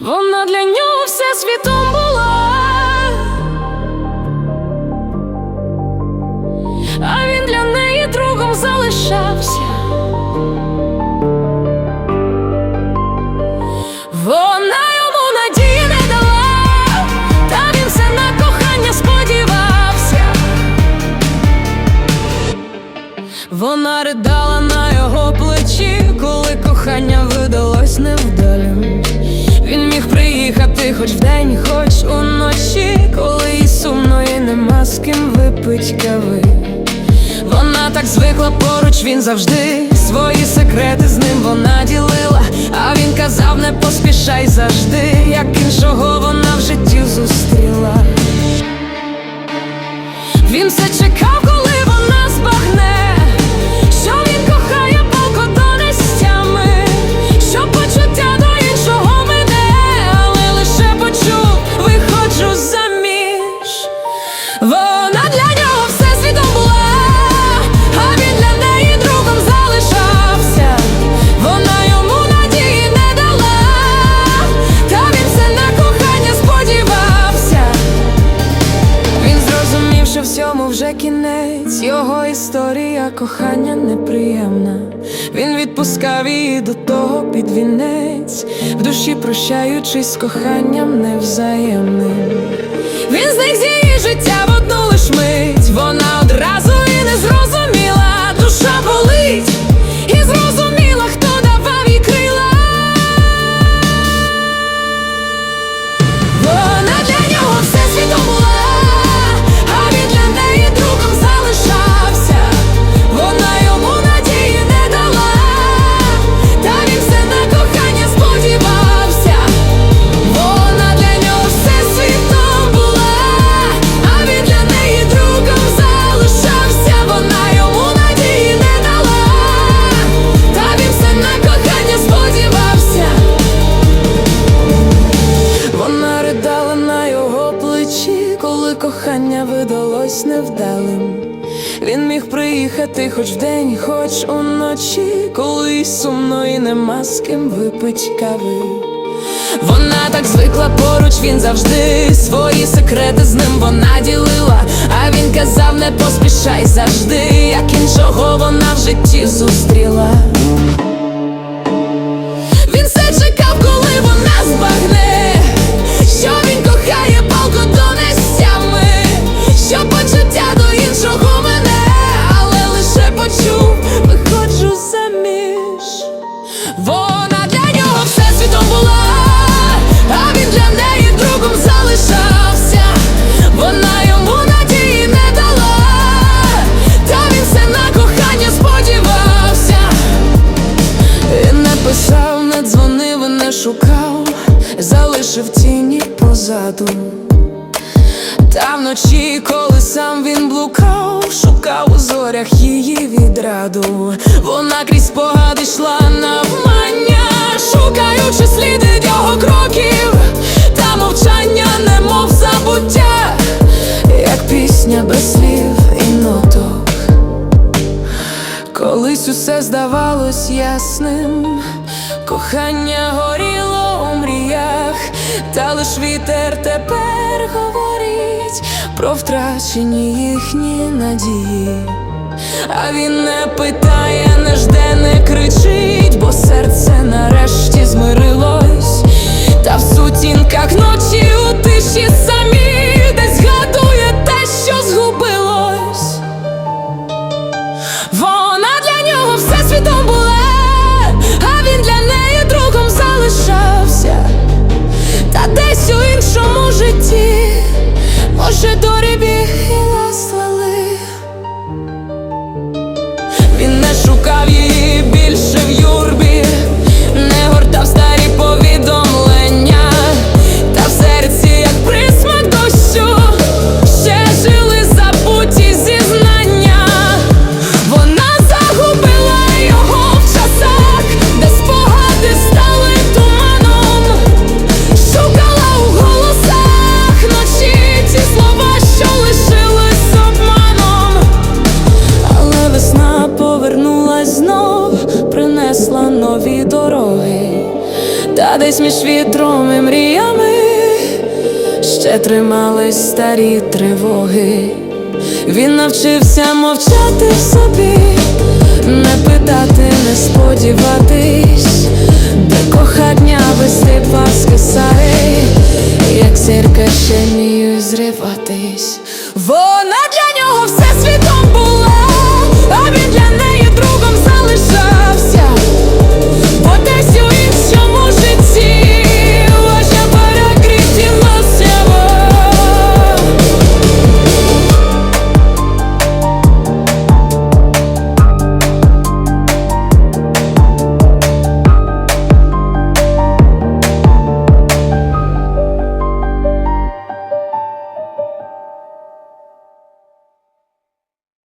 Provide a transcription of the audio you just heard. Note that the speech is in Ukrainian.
Вона для нього все світом була, а він для неї другом залишався. Вона йому надії не дала, та він все на кохання сподівався. Вона ридала на його плечі, коли кохання видалось невдалим. Міг хоч вдень, хоч уночі, коли їй сумно і нема з ким випить кави. Вона так звикла поруч, він завжди свої секрети з ним вона ділила. А він казав, не поспішай завжди, як іншого вона в житті зустріла. Він все чекав, коли вона збагне, історія кохання неприємна. Він відпускав її до того під вінець, в душі прощаючись коханням невзаємним. Він зник з її життя в одну лиш мить. Вона одразу і не зрозуміла, приїхати хоч вдень, хоч уночі, коли сумно і нема з ким випить кави. Вона так звикла поруч, він завжди свої секрети з ним вона ділила. А він казав, не поспішай завжди, як іншого вона в житті зустріла. Вона Та вночі, коли сам він блукав, шукав у зорях її відраду. Вона крізь спогади йшла навмання, шукаючи сліди його кроків, та мовчання, немов забуття, як пісня без слів і ноток. Колись усе здавалось ясним, кохання горіло та лиш вітер тепер говорить про втрачені їхні надії. А він не питає, не жде, не кричить, бо серце нарешті змирилось, та в сутінках ночі у тиші Та десь між вітром і мріями ще тримались старі тривоги. Він навчився мовчати в собі, не питати, не сподіватись, де кохання висипав з кисари, як зірка ще мію зриватись. Вона для нього все світо.